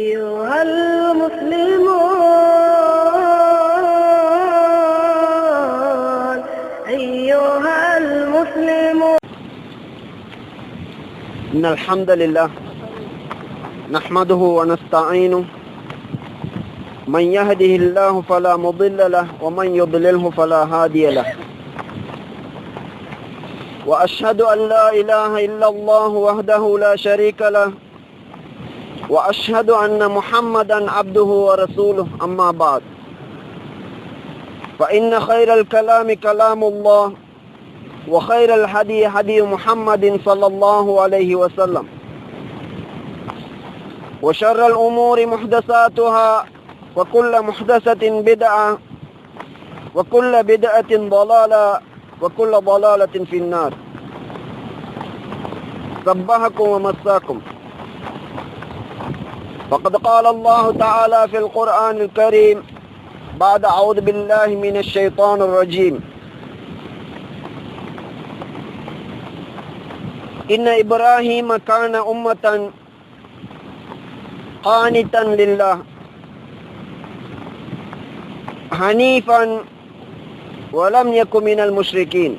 أيها المسلمون إن الحمد لله نحمده ونستعينه. من يهده الله فلا مضل له ومن يضلله فلا هادي له. وأشهد أن لا إله إلا الله وحده لا شريك له وأشهد أن محمدا عبده ورسوله أما بعد. فإن خير الكلام كلام الله وخير الهدي هدي محمد صلى الله عليه وسلم. وشر الأمور محدثاتها وكل محدثة بدعة وكل بدعة ضلالة وكل ضلالة في النار. صبحكم ومساكم. فقد قال الله تعالى في القرآن الكريم بعد أعوذ بالله من الشيطان الرجيم. إن إبراهيم كان أمة قانتا لله حنيفا ولم يكن من المشركين.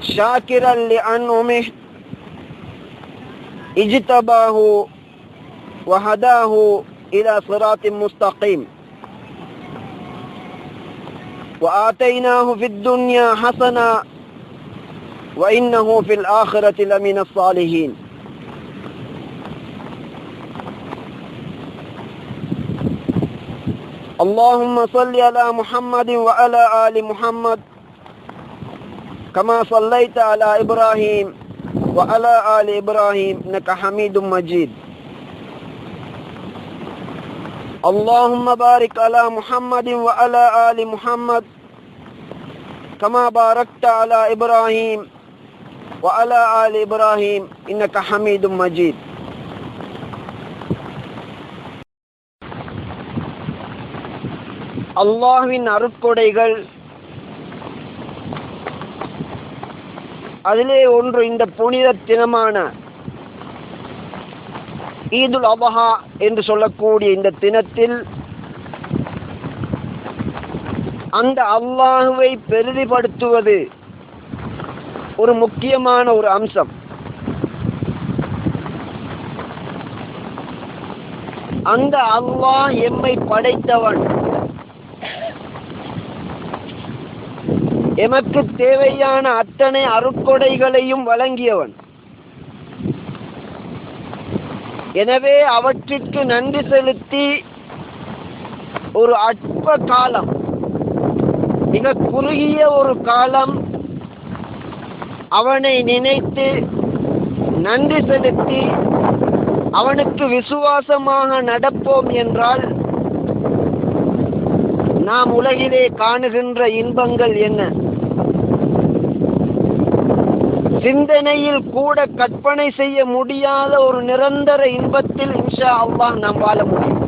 شاكرا لأنعمه اجتباه وهداه إلى صراط مستقيم. وآتيناه في الدنيا حسنة وإنه في الآخرة لمن الصالحين. اللهم صل على محمد وعلى آل محمد كما صليت على إبراهيم وعلى آل إبراهيم إنك حميد مجيد اللهم بارك على محمد وعلى آل محمد كما باركت على إبراهيم وعلى آل إبراهيم إنك حميد مجيد அல்லாஹ்வின் அருட்கொடைகள் அதிலே ஒன்று இந்த புனித தினமான ஈதுல் அபஹா என்று சொல்லக்கூடிய இந்த தினத்தில் அந்த அல்லாஹுவை பெரிதிப்படுத்துவது ஒரு முக்கியமான ஒரு அம்சம். அந்த அல்லாஹ் எம்மை படைத்தவன். எமக்கு தேவையான அத்தனை அருட்கொடைகளையும் வழங்கியவன். எனவே அவற்றிற்கு நன்றி செலுத்தி ஒரு அற்ப காலம் மிக குறுகிய ஒரு காலம் அவனை நினைத்து நன்றி செலுத்தி அவனுக்கு விசுவாசமாக நடப்போம் என்றால் நாம் உலகிலே காணுகின்ற இன்பங்கள் என்ன? சிந்தனையில் கூட கற்பனை செய்ய முடியாத ஒரு நிரந்தர இன்பத்தில் இன்ஷா அல்லாஹ் நாம் வாழ முடியும்.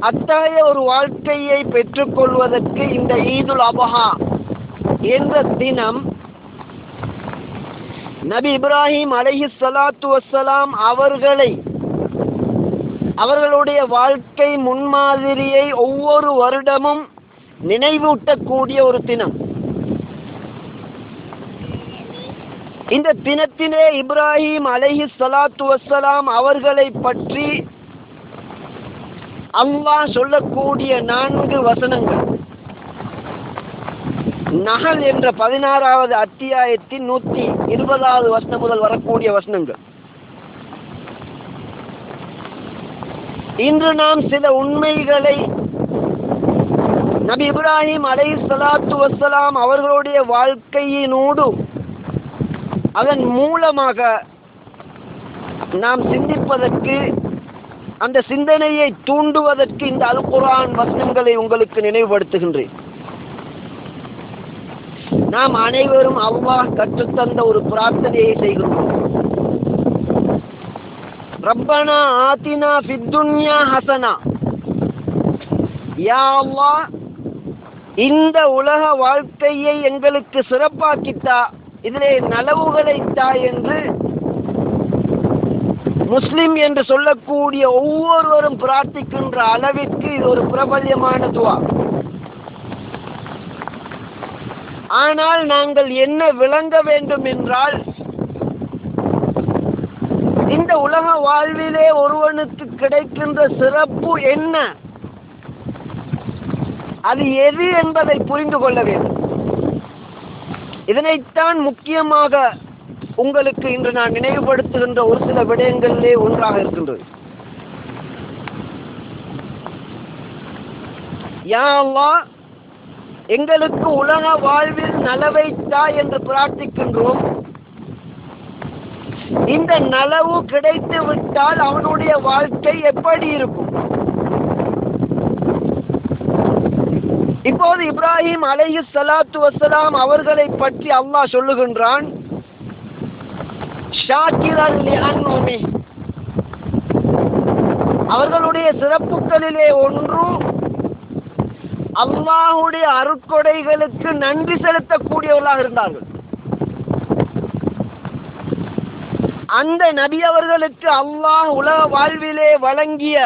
அத்தகைய ஒரு வாழ்க்கையை பெற்றுக்கொள்வதற்கு இந்த ஈதுல் அபஹா என்ற தினம் நபி இப்ராஹிம் அலஹி சலாத்து வசலாம் அவர்களை அவர்களுடைய வாழ்க்கை முன்மாதிரியை ஒவ்வொரு வருடமும் நினைவூட்டக்கூடிய ஒரு தினம். இந்த தினத்திலே இப்ராஹிம் அலஹி சலாத்து வசலாம் அவர்களை பற்றி அல்லாஹ் சொல்லக்கூடிய நான்கு வசனங்கள். நகல் என்ற பதினாறாவது அத்தியாயத்தின் நூத்தி இருபதாவது வசனம் முதல் வரக்கூடிய வசனங்கள். இன்று நாம் சில உண்மைகளை நபி இப்ராஹிம் அலை சலாத்து வசலாம் அவர்களுடைய வாழ்க்கையினூடும் அதன் மூலமாக நாம் சிந்திப்பதற்கு அந்த சிந்தனையை தூண்டுவதற்கு இந்த அல் குரான் வசனங்களை உங்களுக்கு நினைவுபடுத்துகின்றேன். நாம் அனைவரும் அல்லாஹ் கற்றுத்தந்த ஒரு பிரார்த்தனையை செய்கிறோம் ரப்பனா ஆத்தினா ஃபித்துன்யா ஹசனா. யா அல்லாஹ் இந்த உலக வாழ்க்கையை எங்களுக்கு சிறப்பாக்கித்தா இதிலே நலவுகளை தா என்று முஸ்லிம் என்று சொல்லக்கூடிய ஒவ்வொருவரும் பிரார்த்திக்கின்ற அளவிற்கு இது ஒரு பிரபல்யமான துவா. ஆனால் நாங்கள் என்ன விளங்க வேண்டும் என்றால் இந்த உலக வாழ்விலே ஒருவனுக்கு கிடைக்கின்ற சிறப்பு என்ன? அது எது என்பதை புரிந்து கொள்ள வேண்டும். இதனைத்தான் முக்கியமாக உங்களுக்கு இன்று நான் நினைவுபடுத்துகின்ற ஒரு சில விடயங்களிலே ஒன்றாக இருக்கின்றது. யா அல்லாஹ் எங்களுக்கு உலக வாழ்வில் நலவைத்தா என்று பிரார்த்திக்கின்றோம். இந்த நலவு கிடைத்து விட்டால் அவனுடைய வாழ்க்கை எப்படி இருக்கும்? இப்போது இப்ராஹிம் அலைஹி சலாத்து வசலாம் அவர்களை பற்றி அல்லாஹ் சொல்லுகின்றான் அவர்களுடைய சிறப்புகளிலே ஒன்று அல்லாஹுடைய அருட்கொடைகளுக்கு நன்றி செலுத்தக்கூடியவர்களாக இருந்தார்கள். அந்த நபி அவர்களுக்கு அல்லாஹ் உலக வாழ்விலே வழங்கிய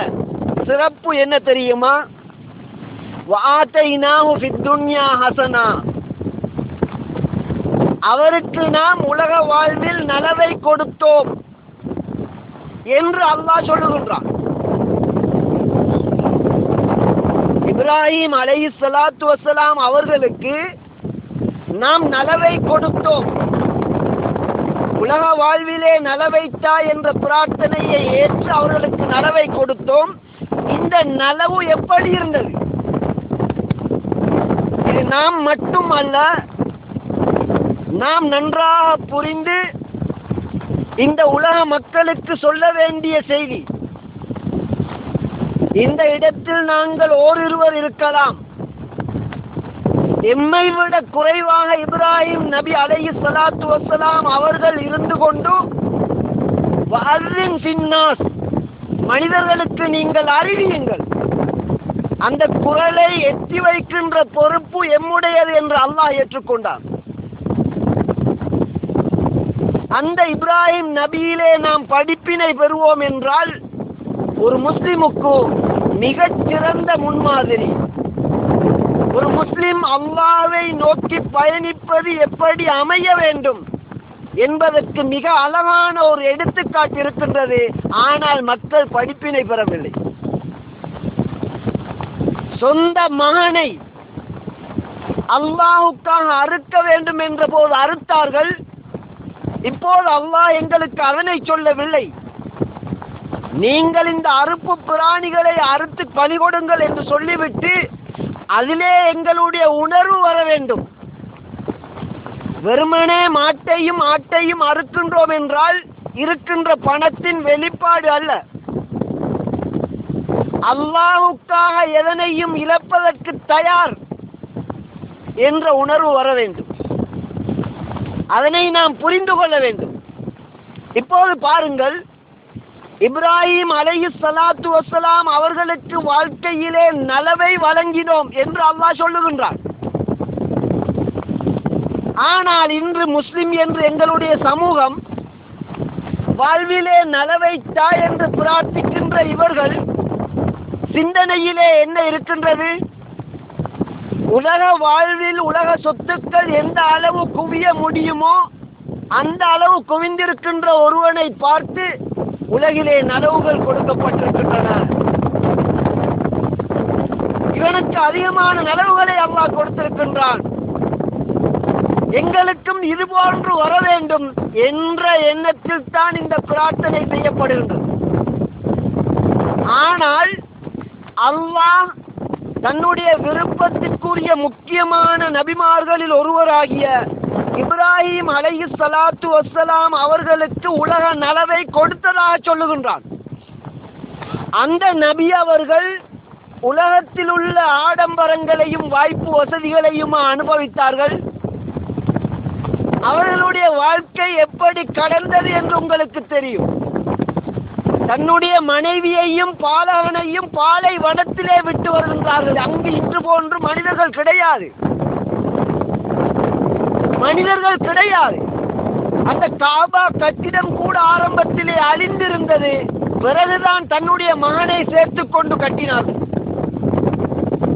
சிறப்பு என்ன தெரியுமா? வாத்தைனாஹு ஃபித்துன்யா ஹசனா அவருக்கு நாம் உலக வாழ்வில் நலவை கொடுத்தோம் என்று அல்லாஹ் சொல்லுகின்றான். இப்ராஹிம் அலை சலாத்து வசலாம் அவர்களுக்கு நாம் நலவை கொடுத்தோம். உலக வாழ்விலே நலவைத்தா என்ற பிரார்த்தனையை ஏற்று அவர்களுக்கு நலவை கொடுத்தோம். இந்த நலவு எப்படி இருந்தது? நாம் மட்டும் அல்ல நாம் நன்றாக புரிந்து இந்த உலக மக்களுக்கு சொல்ல வேண்டிய செய்தி. இந்த இடத்தில் நாங்கள் ஓரிருவர் இருக்கலாம். எம்மை விட குறைவாக இப்ராஹிம் நபி அலைஹி சலாத்து வசலாம் அவர்கள் இருந்து கொண்டு வஅர்ரின் மனிதர்களுக்கு நீங்கள் அறிவியுங்கள். அந்த குரலை எட்டி வைக்கின்ற பொறுப்பு எம்முடையது என்று அல்லாஹ் ஏற்றுக்கொண்டார் அந்த இப்ராஹிம் நபியிலே நாம் படிப்பினை பெறுவோம் என்றால் ஒரு முஸ்லிமுக்கு மிகச் சிறந்த முன்மாதிரி. ஒரு முஸ்லிம் அல்லாவை நோக்கி பயணிப்பது எப்படி அமைய வேண்டும் என்பதற்கு மிக அழகான ஒரு எடுத்துக்காட்டு இருக்கின்றது. ஆனால் மக்கள் படிப்பினை பெறவில்லை. சொந்த மகனை அல்லாஹுக்காக அறுக்க வேண்டும் என்ற போது அறுத்தார்கள். இப்போது அல்லாஹ் எங்களுக்கு அதனை சொல்லவில்லை. நீங்கள் இந்த அறுப்பு பிராணிகளை அறுத்து பலி கொடுங்கள் என்று சொல்லிவிட்டு அதிலே எங்களுடைய உணர்வு வர வேண்டும். வெறுமனே மாட்டையும் ஆட்டையும் அறுக்கின்றோம் என்றால் இருக்கின்ற பணத்தின் வெளிப்பாடு அல்ல. அல்லாஹுக்காக எதனையும் இழப்பதற்கு தயார் என்ற உணர்வு வர வேண்டும். அதனை நாம் புரிந்து கொள்ள வேண்டும். இப்போது பாருங்கள் இப்ராஹிம் அலைஹி சலாத்து வசலாம் அவர்களுக்கு வாழ்க்கையிலே நலவை வழங்கினோம் என்று அல்லாஹ் சொல்லுகின்றார் ஆனால் இன்று முஸ்லிம் என்று எங்களுடைய சமூகம் வாழ்விலே நலவை தா என்று பிரார்த்திக்கின்ற இவர்கள் சிந்தனையிலே என்ன இருக்கின்றது? உலக வாழ்வில் உலக சொத்துக்கள் எந்த அளவு குவிய முடியுமோ அந்த அளவு குவிந்திருக்கின்ற ஒருவனை பார்த்து உலகிலே நனவுகள் கொடுக்கப்பட்டிருக்கின்றன. இவனுக்கு அதிகமான நனவுகளை அல்லாஹ் கொடுத்திருக்கின்றான். எங்களுக்கும் இது போன்று வர வேண்டும் என்ற எண்ணத்தில் தான் இந்த பிரார்த்தனை செய்யப்படுகின்றது. ஆனால் அல்லாஹ் தன்னுடைய விருப்பத்திற்குரிய முக்கியமான நபிமார்களில் ஒருவராகிய இப்ராஹிம் அலைஹி சலாத்து வஸ்ஸலாம் அவர்களுக்கு உலக நலவை கொடுத்ததாக சொல்லுகின்றான். அந்த நபி அவர்கள் உலகத்தில் உள்ள ஆடம்பரங்களையும் வாய்ப்பு வசதிகளையும் அனுபவித்தார்கள். அவர்களுடைய வாழ்க்கை எப்படி கடந்தது என்று உங்களுக்கு தெரியும். தன்னுடைய மனைவியையும் பாலகனையும் பாலை வனத்திலே விட்டு வருகின்றார்கள். அங்கு இன்று போன்று மனிதர்கள் கிடையாது. மனிதர்கள் கிடையாது. அந்த காபா கட்டிடம் கூட ஆரம்பத்திலே அழிந்திருந்தது. பிறகுதான் தன்னுடைய மகனை சேர்த்துக் கொண்டு கட்டினார்கள்.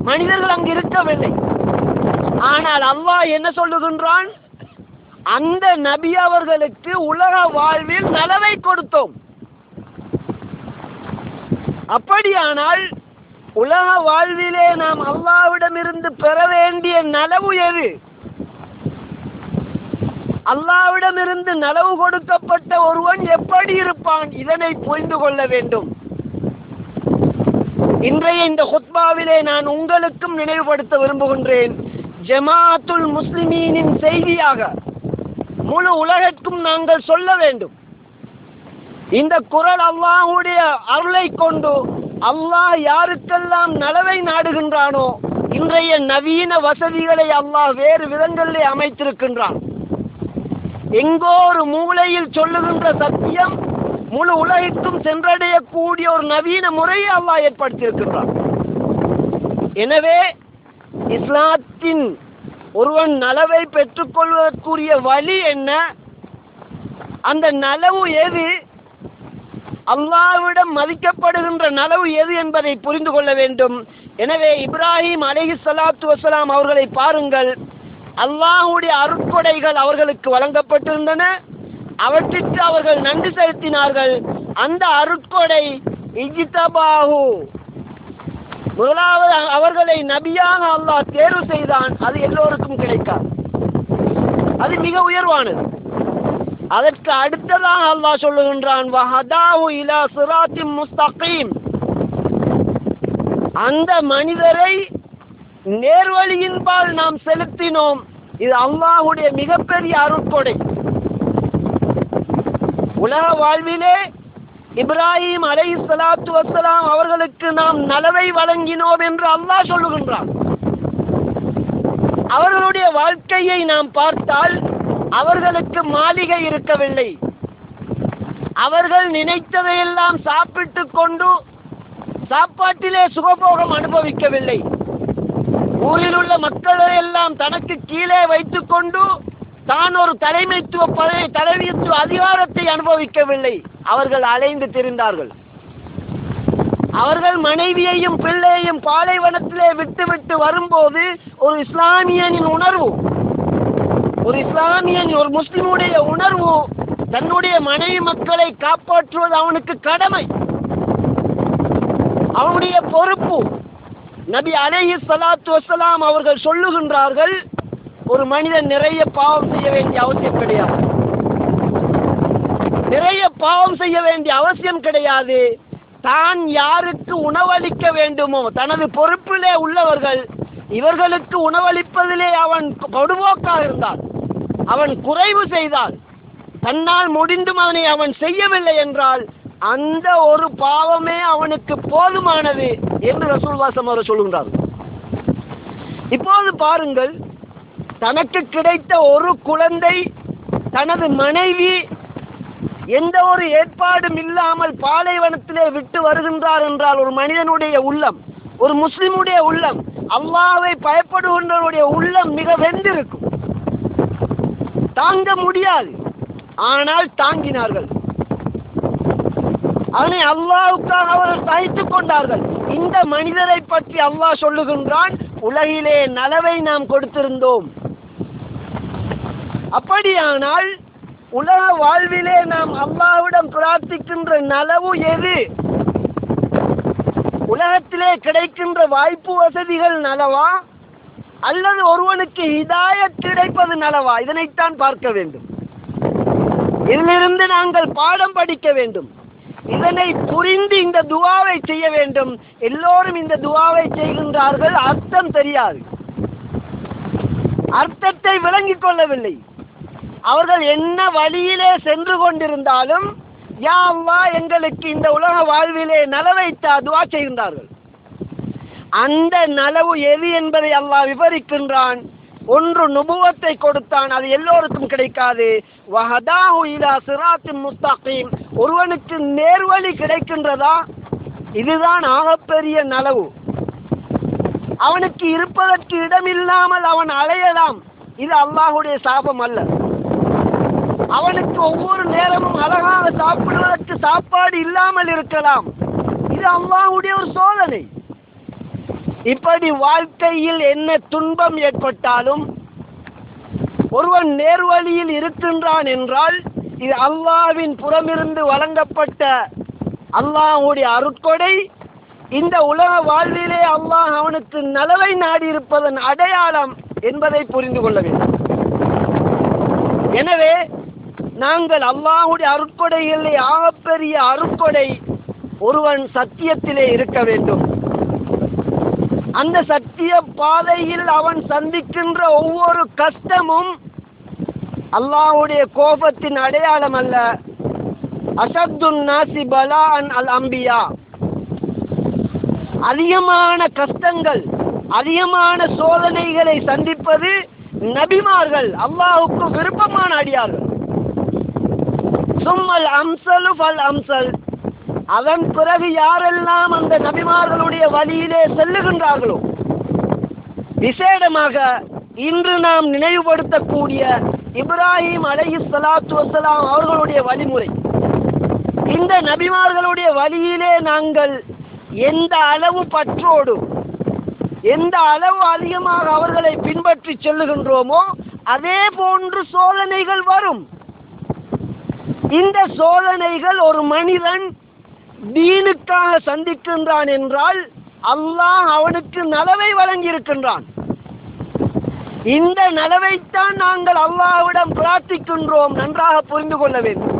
மனிதர்கள் அங்கு இருக்கவில்லை. ஆனால் அல்லாஹ் என்ன சொல்லுகின்றான்? அந்த நபி அவர்களுக்கு உலக வாழ்வில் நலவை கொடுத்தோம். அப்படியானால் உலக வாழ்விலே நாம் அல்லாவிடமிருந்து பெற வேண்டிய நலவு எது? அல்லாவிடமிருந்து நலவு கொடுக்கப்பட்ட ஒருவன் எப்படி இருப்பான்? இதனை புரிந்து கொள்ள வேண்டும். இன்றைய இந்த ஹுத்பாவிலே நான் உங்களுக்கும் நினைவுபடுத்த விரும்புகின்றேன். ஜமாத்துல் முஸ்லிமீனின் செய்தியாக முழு உலகிற்கும் நாங்கள் சொல்ல வேண்டும். இந்த குரல் அல்லாஹுடைய அருளை கொண்டு அல்லாஹ் யாருக்கெல்லாம் நலவை நாடுகின்றானோ இன்றைய நவீன வசதிகளை அல்லாஹ் வேறு விதங்களிலே அமைத்திருக்கின்றான். எங்கோ ஒரு மூலையில் சொல்லுகின்ற சத்தியம் முழு உலகிற்கும் சென்றடையக்கூடிய ஒரு நவீன முறையை அல்லாஹ் ஏற்படுத்தியிருக்கின்றான். எனவே இஸ்லாத்தின் ஒருவன் நலவை பெற்றுக்கொள்வதற்குரிய வழி என்ன? அந்த நலவு எது? அல்லாவிடம் மதிக்கப்படுகின்ற நலவு எது என்பதை புரிந்து கொள்ள வேண்டும். எனவே இப்ராஹிம் அலைஹி சலாத்து வசலாம் அவர்களை பாருங்கள். அல்லாஹுடைய அருட்கொடைகள் அவர்களுக்கு வழங்கப்பட்டிருந்தன. அவற்றிற்கு அவர்கள் நன்றி செலுத்தினார்கள். அந்த அருட்கொடை இஜிதபாகு முதலாவது அவர்களை நபியாக அல்லாஹ் தேர்வு செய்தான். அது எல்லோருக்கும் கிடைக்காது. அது மிக உயர்வானது. அதற்கு அடுத்ததாக அல்லாஹ் சொல்லுகின்றான் வஹதாஹு இலா சிராத்தின் முஸ்தகீம். அந்த மனிதரை நேர்வழியின்பால் நாம் செலுத்தினோம். இது அல்லாஹுடைய மிகப்பெரிய அருட்கொடை. உலக வாழ்விலே இப்ராஹிம் அலை சலாத்து வசலாம் அவர்களுக்கு நாம் நலவை வழங்கினோம் என்று அல்லாஹ் சொல்லுகின்றான். அவர்களுடைய வாழ்க்கையை நாம் பார்த்தால் அவர்களுக்கு மாளிகை இருக்கவில்லை. அவர்கள் நினைத்ததையெல்லாம் சாப்பிட்டு கொண்டு சாப்பாட்டிலே சுகபோகம் அனுபவிக்கவில்லை. ஊரில் உள்ள மக்களை எல்லாம் தனக்கு கீழே வைத்துக்கொண்டு தான் ஒரு தலைமைத்துவ பழைய தலைமைத்துவ அதிகாரத்தை அனுபவிக்கவில்லை. அவர்கள் அலைந்து திரிந்தார்கள். அவர்கள் மனைவியையும் பிள்ளையையும் பாலைவனத்திலே விட்டுவிட்டு வரும்போது ஒரு இஸ்லாமியனின் உணர்வு ஒரு இஸ்லாமியன் ஒரு முஸ்லிமுடைய உணர்வு தன்னுடைய மனைவி மக்களை காப்பாற்றுவது அவனுக்கு கடமை. அவனுடைய பொறுப்பு. நபி அலைஹி சலாத்து வசலாம் அவர்கள் சொல்லுகின்றார்கள் ஒரு மனிதன் நிறைய பாவம் செய்ய வேண்டிய அவசியம் கிடையாது. நிறைய பாவம் செய்ய வேண்டிய அவசியம் கிடையாது. தான் யாருக்கு உணவளிக்க வேண்டுமோ தனது பொறுப்பிலே உள்ளவர்கள் இவர்களுக்கு உணவளிப்பதிலே அவன் படுபோக்காக இருந்தான். அவன் குறைவு செய்தால் தன்னால் முடிந்தும் அவனை அவன் செய்யவில்லை என்றால் அந்த ஒரு பாவமே அவனுக்கு போதுமானது என்று ரசூல்வாசம் அவர் சொல்லுகிறார் இப்போது பாருங்கள் தனக்கு கிடைத்த ஒரு குழந்தை தனது மனைவி எந்த ஒரு ஏற்பாடும் இல்லாமல் பாலைவனத்திலே விட்டு வருகின்றார் என்றால் ஒரு மனிதனுடைய உள்ளம் ஒரு முஸ்லிமுடைய உள்ளம் அல்லாவை பயப்படுகின்றவருடைய உள்ளம் மிக வெந்திருக்கும் தாங்க முடியாது. ஆனால் தாங்கினார்கள். அவனை அல்லாவுக்காக அவர்கள் சகித்துக் கொண்டார்கள். இந்த மனிதரை பற்றி அல்லாஹ் சொல்லுகின்றான் உலகிலே நலவை நாம் கொடுத்திருந்தோம். அப்படியானால் உலக வாழ்விலே நாம் அல்லாவிடம் பிரார்த்திக்கின்ற நலவு எது? உலகத்திலே கிடைக்கின்ற வாய்ப்பு வசதிகள் நலவா? அல்லது ஒருவனுக்கு ஹிதாயத் கிடைப்பது நலவா? இதனைத்தான் பார்க்க வேண்டும். இதிலிருந்து நாங்கள் பாடம் படிக்க வேண்டும். இதனை புரிந்து இந்த துவாவை செய்ய வேண்டும். எல்லோரும் இந்த துவாவை செய்கின்றார்கள். அர்த்தம் தெரியாது. அர்த்தத்தை விளங்கிக் கொள்ளவில்லை. அவர்கள் என்ன வழியிலே சென்று கொண்டிருந்தாலும் யா அல்லாஹ் எங்களுக்கு இந்த உலக வாழ்விலே நலவைத்தா துவா செய்கின்றார்கள். அந்த நலவு எது என்பதை அல்லாஹ் விவரிக்கின்றான். ஒன்று நுபுவத்தை கொடுத்தான் அது எல்லோருக்கும் கிடைக்காது. வஹதாஹு இலா சிராத்தின் முஸ்தகீம். ஒருவனுக்கு நேர்வழி கிடைக்கின்றதா? இதுதான் ஆகப்பெரிய நலவு. அவனுக்கு இருப்பதற்கு இடமில்லாமல் அவன் அலையலாம். இது அல்லாஹுடைய சாபம் அல்ல. அவனுக்கு ஒவ்வொரு நேரமும் அழகாக சாப்பிடுவதற்கு சாப்பாடு இல்லாமல் இருக்கலாம். இது அல்லாஹுடைய ஒரு சோதனை. இப்படி வாழ்க்கையில் என்ன துன்பம் ஏற்பட்டாலும் ஒருவன் நேர்வழியில் இருக்கின்றான் என்றால் இது அல்லாவின் புறமிருந்து வழங்கப்பட்ட அல்லாஹுடைய அருட்கொடை. இந்த உலக வாழ்விலே அல்லாஹ் அவனுக்கு நலவை நாடி இருப்பதன் அடையாளம் என்பதை புரிந்து கொள்ள வேண்டும். எனவே நாங்கள் அல்லாஹுடைய அருட்கொடைகளிலே ஆகப்பெரிய அருட்கொடை ஒருவன் சத்தியத்திலே இருக்க வேண்டும். அந்த சத்திய பாதையில் அவன் சந்திக்கின்ற ஒவ்வொரு கஷ்டமும் அல்லாஹுடைய கோபத்தின் அடையாளம் அல்ல. அசத்துன் நாசி பலான் அல் அம்பியா. அதிகமான கஷ்டங்கள் அதிகமான சோதனைகளை சந்திப்பது நபிமார்கள் அல்லாஹுக்கு விருப்பமான அடியார்கள். சும்மல் அம்சலு ஃபல் அம்சல். அதன் பிறகு யாரெல்லாம் அந்த நபிமார்களுடைய வழியிலே செல்லுகின்றார்களோ விசேடமாக இன்று நாம் நினைவுபடுத்தக்கூடிய இப்ராஹிம் அலைஹி சலாத்து வசலாம் அவர்களுடைய வழிமுறை. இந்த நபிமார்களுடைய வழியிலே நாங்கள் எந்த அளவு பற்றோடு எந்த அளவு அதிகமாக அவர்களை பின்பற்றி செல்லுகின்றோமோ அதே போன்று சோதனைகள் வரும். இந்த சோதனைகள் ஒரு மனிதன் தீனுக்காக சந்திக்கின்றான் என்றால் அல்லாஹ் அவனுக்கு நலவை வழங்கியிருக்கின்றான். இந்த நலவைத்தான் நாங்கள் அல்லாஹ்விடம் பிரார்த்திக்கின்றோம் நன்றாக புரிந்து கொள்ள வேண்டும்.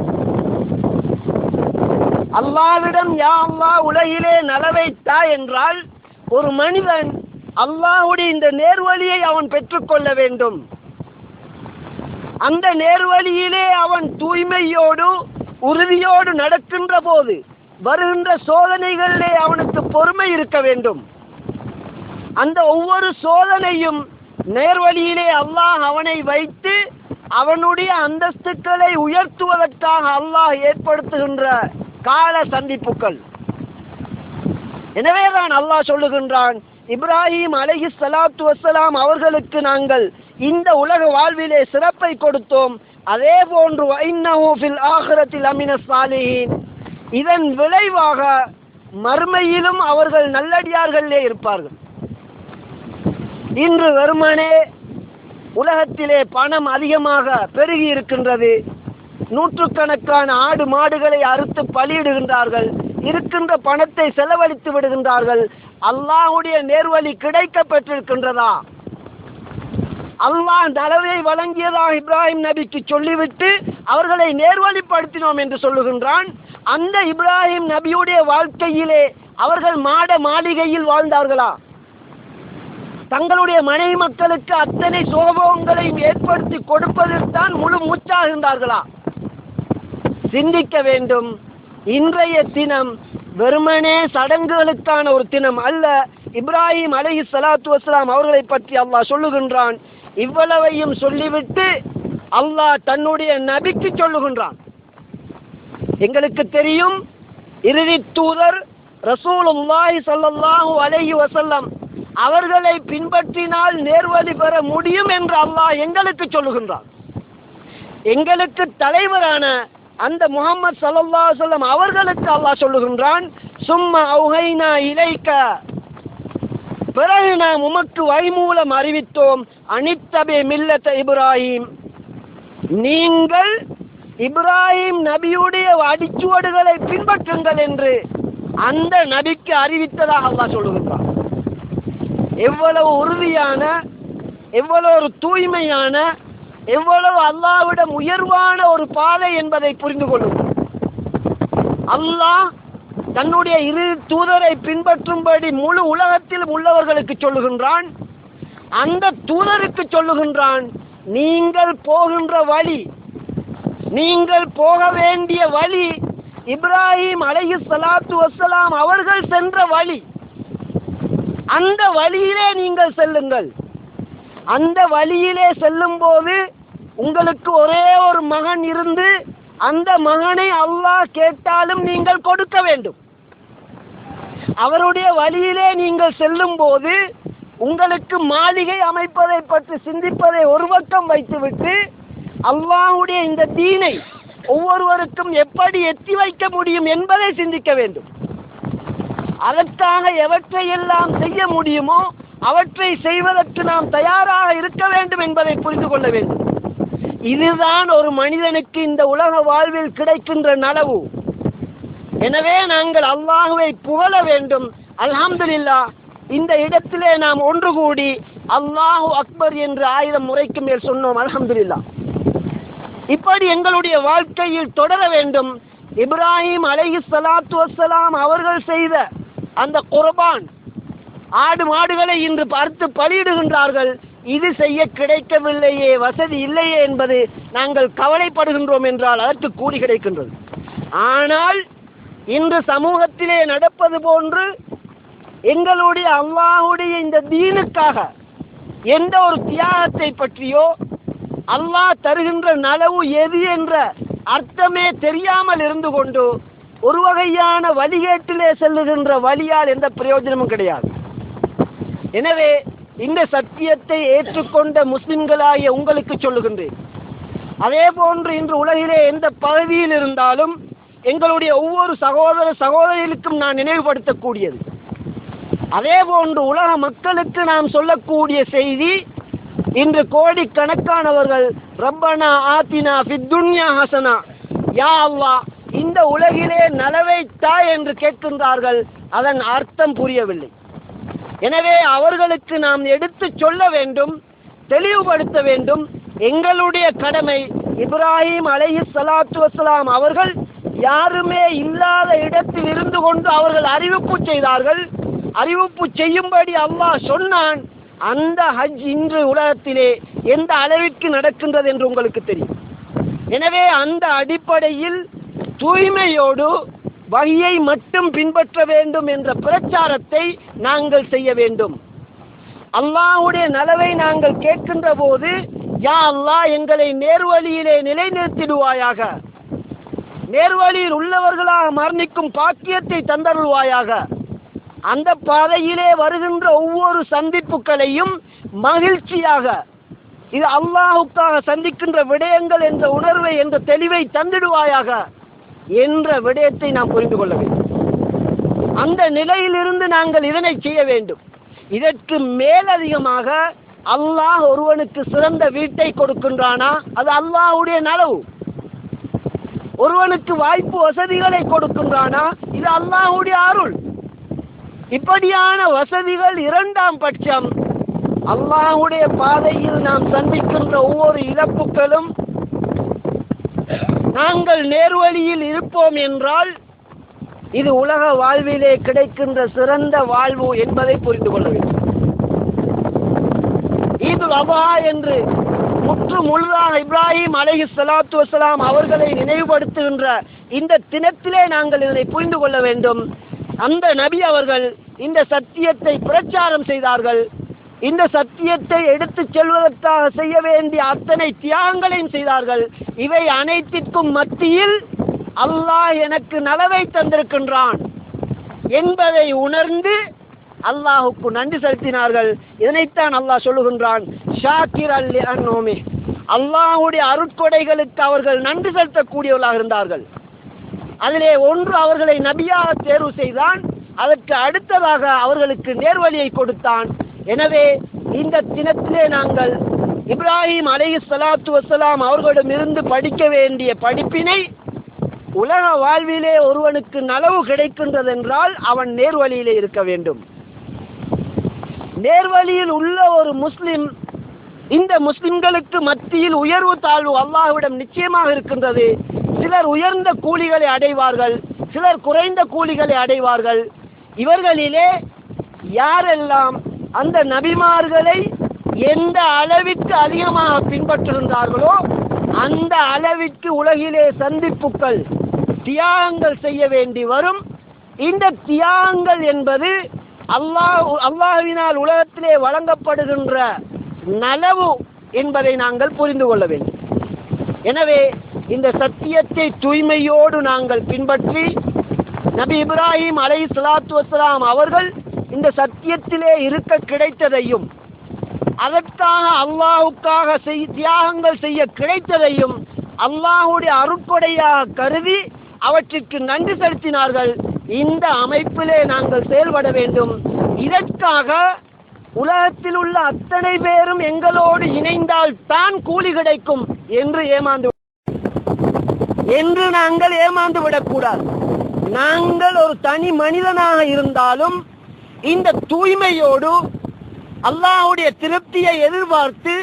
அல்லாவிடம் யா அல்லாஹ் உலகிலே நலவைத்தா என்றால் ஒரு மனிதன் அல்லாஹுடைய இந்த நேர்வழியை அவன் பெற்றுக்கொள்ள வேண்டும். அந்த நேர்வழியிலே அவன் தூய்மையோடு உறுதியோடு நடக்கின்ற போது வருகின்ற சோதனைகளிலே அவனுக்கு பொறுமை இருக்க வேண்டும். அந்த ஒவ்வொரு சோதனையும் நேர்வழியிலே அல்லாஹ் அவனை வைத்து அவனுடைய அந்தஸ்துக்களை உயர்த்துவதற்காக அல்லாஹ் ஏற்படுத்துகின்ற கால சந்திப்புகள். எனவேதான் அல்லாஹ் சொல்லுகின்றான் இப்ராஹிம் அலஹி சலாத்து வசலாம் அவர்களுக்கு நாங்கள் இந்த உலக வாழ்விலே சிறப்பை கொடுத்தோம். அதே போன்று வைன்னஹு ஃபில் அமின சாலிஹின். இதன் விளைவாக மறுமையிலும் அவர்கள் நல்லடியார்களே இருப்பார்கள். இன்று வெறுமனே உலகத்திலே பணம் அதிகமாக பெருகி இருக்கின்றது. நூற்றுக்கணக்கான ஆடு மாடுகளை அறுத்து பலியிடுகின்றார்கள். இருக்கின்ற பணத்தை செலவழித்து விடுகின்றார்கள். அல்லாஹுடைய நேர்வழி கிடைக்க பெற்றிருக்கின்றதா அல்லாஹ் நலவை வழங்கியதாக இப்ராஹிம் நபிக்கு சொல்லிவிட்டு அவர்களை நேர்வழிப்படுத்தினோம் என்று சொல்லுகின்றான். அந்த இப்ராஹிம் நபியுடைய வாழ்க்கையிலே அவர்கள் மாட மாளிகையில் வாழ்ந்தார்களா? தங்களுடைய மனைவி மக்களுக்கு அத்தனை சோபங்களையும் ஏற்படுத்தி கொடுப்பதில் தான் முழு இருந்தார்களா? சிந்திக்க வேண்டும். இன்றைய தினம் வெறுமனே சடங்குகளுக்கான ஒரு தினம் அல்ல. இப்ராஹிம் அலஹி சலாத்து வஸ்லாம் அவர்களை பற்றி அல்லாஹ் சொல்லுகின்றான். இவ்வளவையும் சொல்லிவிட்டு அல்லாஹ் தன்னுடைய நபிக்கு சொல்லுகின்றான். எங்களுக்கு தெரியும் இறுதி தூதர் ரசூலுல்லாஹி ஸல்லல்லாஹு அலைஹி வஸல்லம் அவர்களை பின்பற்றினால் நேர்வழி பெற முடியும் என்று அல்லாஹ் எங்களுக்கு சொல்லுகின்றான். எங்களுக்கு தலைவரான அந்த முகமது சல்லா சொல்லம் அவர்களுக்கு அல்லாஹ் சொல்லுகின்றான் சும்மா அவுஹைனா இலைக்க. பிறகு நாம் உமக்கு வழிமூலம் அறிவித்தோம் அனித்தபே மில்லத்த இப்ராஹிம். நீங்கள் இப்ராஹிம் நபியுடைய அடிச்சுவடுகளை பின்பற்றுங்கள் என்று அந்த நபிக்கு அறிவித்ததாக அல்லாஹ் சொல்லுகின்றான். எவ்வளவு உறுதியான எவ்வளவு ஒரு தூய்மையான எவ்வளவு அல்லாஹ்விடம் உயர்வான ஒரு பாதை என்பதை புரிந்து கொள்ளும் அல்லாஹ் தன்னுடைய இரு தூதரை பின்பற்றும்படி முழு உலகத்திலும் உள்ளவர்களுக்கு சொல்லுகின்றான். அந்த தூதருக்கு சொல்லுகின்றான் நீங்கள் போகின்ற வழி நீங்கள் போக வேண்டிய வழி இப்ராஹிம் அலஹி சலாத்து வஸ்ஸலாம் அவர்கள் சென்ற வழி. அந்த வழியிலே நீங்கள் செல்லுங்கள். அந்த வழியிலே செல்லும்போது உங்களுக்கு ஒரே ஒரு மகன் இருந்து அந்த மகனை அல்லாஹ் கேட்டாலும் நீங்கள் கொடுக்க வேண்டும். அவருடைய வழியிலே நீங்கள் செல்லும்போது உங்களுக்கு மாளிகை அமைப்பதை பற்றி சிந்திப்பதை ஒரு பக்கம் வைத்துவிட்டு அல்லாஹுடைய இந்த தீனை ஒவ்வொருவருக்கும் எப்படி எத்தி வைக்க முடியும் என்பதை சிந்திக்க வேண்டும். அதற்காக எவற்றையெல்லாம் செய்ய முடியுமோ அவற்றை செய்வதற்கு நாம் தயாராக இருக்க வேண்டும் என்பதை புரிந்து கொள்ள வேண்டும். இதுதான் ஒரு மனிதனுக்கு இந்த உலக வாழ்வில் கிடைக்கின்ற நனவு எனவே நாங்கள் அல்லாஹுவை புகழ வேண்டும். அல்ஹம்துலில்லா இந்த இடத்திலே நாம் ஒன்று கூடி அல்லாஹு அக்பர் என்று ஆயிரம் முறைக்கு மேல் சொன்னோம். அல்ஹம்துலில்லாஹ் இப்படி எங்களுடைய வாழ்க்கையில் தொடர வேண்டும். இப்ராஹிம் அலஹி சலாத்து வசலாம் அவர்கள் செய்த அந்த குர்பான் ஆடு மாடுகளை இன்று பார்த்து பலியிடுகின்றார்கள். இது செய்ய கிடைக்கவில்லையே வசதி இல்லையே என்பது நாங்கள் கவலைப்படுகின்றோம் என்றால் அதற்கு கூலி கிடைக்கின்றது. ஆனால் இன்று சமூகத்திலே நடப்பது போன்று எங்களுடைய அல்லாஹுடைய இந்த தீனுக்காக எந்த ஒரு தியாகத்தை பற்றியோ அல்லாஹ் தருகின்ற நலவு எது என்ற அர்த்தமே தெரியாமல் இருந்து கொண்டு ஒரு வகையான வழிகேட்டிலே செல்லுகின்ற வழியால் எந்த பிரயோஜனமும் கிடையாது. எனவே இந்த சத்தியத்தை ஏற்றுக்கொண்ட முஸ்லிம்களாகிய உங்களுக்கு சொல்லுகின்றேன். அதே போன்று இன்று உலகிலே எந்த பதவியில் இருந்தாலும் எங்களுடைய ஒவ்வொரு சகோதர சகோதரிகளுக்கும் நான் நினைவுபடுத்தக்கூடியது. அதே போன்று உலக மக்களுக்கு நாம் சொல்லக்கூடிய செய்தி இன்று கோடிக்கணக்கானவர்கள் ரப்பனா ஆத்தினா ஃபித்துன்யா ஹசனா. யா அல்லா இந்த உலகிலே நலவை தா என்று கேட்கின்றார்கள் அதன் அர்த்தம் புரியவில்லை. எனவே அவர்களுக்கு நாம் எடுத்து சொல்ல வேண்டும் தெளிவுபடுத்த வேண்டும் எங்களுடைய கடமை இப்ராஹிம் அலஹி சலாத்து வசலாம் அவர்கள் யாருமே இல்லாத இடத்தில் இருந்து கொண்டு அவர்கள் அறிவிப்பு செய்தார்கள். அறிவிப்பு செய்யும்படி அல்லாஹ் சொன்னான் அந்த ஹஜ் இன்று உலகத்திலே எந்த அளவிற்கு நடக்கின்றது என்று உங்களுக்கு தெரியும். எனவே அந்த அடிப்படையில் தூய்மையோடு வழியை மட்டும் பின்பற்ற வேண்டும் என்ற பிரச்சாரத்தை நாங்கள் செய்ய வேண்டும். அல்லாஹுடைய நலவை நாங்கள் கேட்கின்ற போது யா அல்லாஹ் எங்களை நேர்வழியிலே நிலைநிறுத்திடுவாயாக. நேர்வழியில் உள்ளவர்களாக மரணிக்கும் பாக்கியத்தை தந்தருள்வாயாக. அந்த பாதையிலே வருகின்ற ஒவ்வொரு சந்திப்புகளையும் மகிழ்ச்சியாக இது அல்லாஹுக்காக சந்திக்கின்ற விடயங்கள் என்ற உணர்வை என்ற தெளிவை தந்திடுவாயாக என்ற விடயத்தை நாம் புரிந்து கொள்ள வேண்டும். அந்த நிலையிலிருந்து நாங்கள் இதனை செய்ய வேண்டும். இதற்கு மேலதிகமாக அல்லாஹ் ஒருவனுக்கு சிறந்த வீட்டை கொடுக்கின்றானா? அது அல்லாஹுடைய நலவு. ஒருவனுக்கு வாய்ப்பு வசதிகளை கொடுக்கின்றானா? இது அல்லாஹுடைய அருள். இப்படியான வசதிகள் இரண்டாம் பட்சம். அல்லாஹுடைய பாதையில் நாம் சந்திக்கின்ற ஒவ்வொரு இழப்புகளும் நாங்கள் நேர்வழியில் இருப்போம் என்றால் இது உலக வாழ்விலே கிடைக்கின்ற சிறந்த வாழ்வு என்பதை புரிந்து கொள்ள வேண்டும். ஈதுல் அபா என்று முற்று முழுதாக இப்ராஹிம் அலைஹி சலாத்து வசலாம் அவர்களை நினைவுபடுத்துகின்ற இந்த தினத்திலே நாங்கள் இதனை புரிந்து கொள்ள வேண்டும். அந்த நபி அவர்கள் இந்த சத்தியத்தை பிரச்சாரம் செய்தார்கள். இந்த சத்தியத்தை எடுத்துச் செல்வதற்காக செய்ய வேண்டிய அத்தனை தியாகங்களையும் செய்தார்கள். இவை அனைத்திற்கும் மத்தியில் அல்லாஹ் எனக்கு நலவை தந்திருக்கின்றான் என்பதை உணர்ந்து அல்லாஹுக்கு நன்றி செலுத்தினார்கள். இதனைத்தான் அல்லாஹ் சொல்லுகின்றான் ஷாக்கிர் அல்லி அன்னோமே அல்லாஹுடைய அருட்கொடைகளுக்கு அவர்கள் நன்றி செலுத்தக்கூடியவர்களாக இருந்தார்கள். அதிலே ஒன்று அவர்களை நபியாக தேர்வு செய்தான் அதற்கு அடுத்ததாக அவர்களுக்கு நேர்வழியை கொடுத்தான். எனவே இந்த தினத்திலே நாங்கள் இப்ராஹிம் அலைஹி சலாத்து வஸலாம் அவர்களிடமிருந்து படிக்க வேண்டிய படிப்பினை உலக வாழ்விலே ஒருவனுக்கு நலவு கிடைக்கின்றதென்றால் அவன் நேர்வழியிலே இருக்க வேண்டும். நேர்வழியில் உள்ள ஒரு முஸ்லிம் இந்த முஸ்லிம்களுக்கு மத்தியில் உயர்வு தாழ்வு அல்லாஹ்விடம் நிச்சயமாக இருக்கின்றது. சிலர் உயர்ந்த கூலிகளை அடைவார்கள் சிலர் குறைந்த கூலிகளை அடைவார்கள். இவர்களிலே யாரெல்லாம் அந்த நபிமார்களை எந்த அளவிற்கு அதிகமாக பின்பற்றிருந்தார்களோ அந்த அளவிற்கு உலகிலே சந்திப்புகள் தியாகங்கள் செய்ய வேண்டி வரும். இந்த தியாகங்கள் என்பது அல்லாஹ் அல்லாஹ்வினால் உலகத்திலே வழங்கப்படுகின்ற நலவு என்பதை நாங்கள் புரிந்து கொள்ள வேண்டும். எனவே இந்த சத்தியத்தை தூய்மையோடு நாங்கள் பின்பற்றி நபி இப்ராஹிம் அலை சலாத்து வசலாம் அவர்கள் இந்த சத்தியத்திலே இருக்க கிடைத்ததையும் அதற்காக அல்லாஹுக்காக செய் தியாகங்கள் செய்ய கிடைத்ததையும் அல்லாஹுடைய அருட்கொடையாக கருதி அவற்றிற்கு நன்றி செலுத்தினார்கள். இந்த அமைப்பிலே நாங்கள் செயல்பட வேண்டும். இதற்காக உலகத்தில் உள்ள அத்தனை பேரும் எங்களோடு இணைந்தால் தான் கூலி கிடைக்கும் என்று ஏமாந்து என்று நாங்கள் ஏமாந்து விடக்கூடாது. நாங்கள் ஒரு தனி மனிதனாக இருந்தாலும் இந்த தூய்மையோடு அல்லாஹ்வுடைய திருப்தியை எதிர்பார்த்து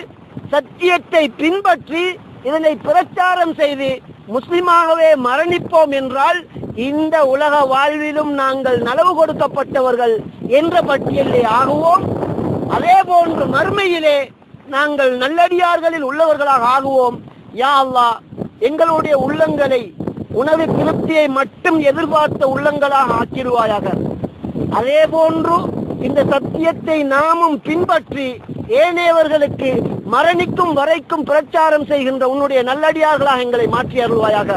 சத்தியத்தை பின்பற்றி இதனை பிரச்சாரம் செய்து முஸ்லிமாகவே மரணிப்போம் என்றால் இந்த உலக வாழ்விலும் நாங்கள் நலவு கொடுக்கப்பட்டவர்கள் என்ற பட்டியலே ஆகுவோம். அதே போன்று மறுமையிலே நாங்கள் நல்லடியார்களில் உள்ளவர்களாக ஆகுவோம். யா அல்லா எங்களுடைய உள்ளங்களை உணவு திருப்தியை மட்டும் எதிர்பார்த்த உள்ளங்களாக ஆக்கிடுவாயாக. அதே போன்று இந்த சத்தியத்தை நாமும் பின்பற்றி ஏனையவர்களுக்கு மரணிக்கும் வரைக்கும் பிரச்சாரம் செய்கின்ற உன்னுடைய நல்லடியார்களாக எங்களை மாற்றி அருள்வாயாக.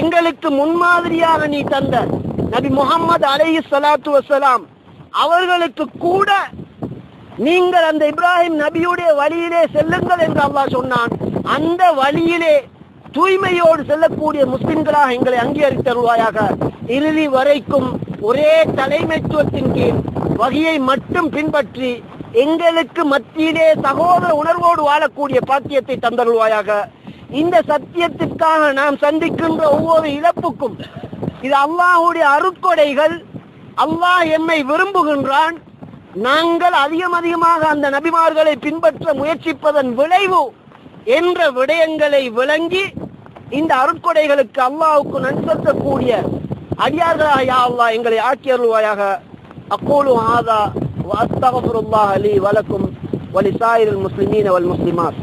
எங்களுக்கு முன்மாதிரியாக நீ தந்த நபி முகமது அலஹி சலாத்து வசலாம் அவர்களுக்கு கூட நீங்கள் அந்த இப்ராஹிம் நபியுடைய வழியிலே செல்லுங்கள் என்று அல்லாஹ் சொன்னான். அந்த வழியிலே தூய்மையோடு செல்லக்கூடிய முஸ்லிம்களாக எங்களை அங்கீகரித்தருவாயாக இறுதி வரைக்கும் ஒரே தலைமைத்துவத்தின் கீழ் வகையை மட்டும் பின்பற்றி எங்களுக்கு மத்தியிலே சகோதர உணர்வோடு வாழக்கூடிய பாக்கியத்தை தந்தருவாயாக இந்த சத்தியத்திற்காக நாம் சந்திக்கின்ற ஒவ்வொரு இழப்புக்கும் இது அல்லாஹுடைய அருட்கொடைகள். அல்லாஹ் எம்மை விரும்புகின்றான். நாங்கள் அதிகம் அதிகமாக அந்த நபிமார்களை பின்பற்ற முயற்சிப்பதன் விளைவு என்ற விடயங்களை விளங்கி இந்த அருட்கொடைகளுக்கு அல்லாவுக்கு நன்செலுத்தக்கூடிய அடியார்களாக யா அல்லா எங்களை ஆக்கியருள்வாயாக. அக்கோலு ஆதா அஸ்தகபுருல்லாஹ் அலி வலக்கும் வலிசாயிரல் முஸ்லிமீன் அவல் முஸ்லிமாத்.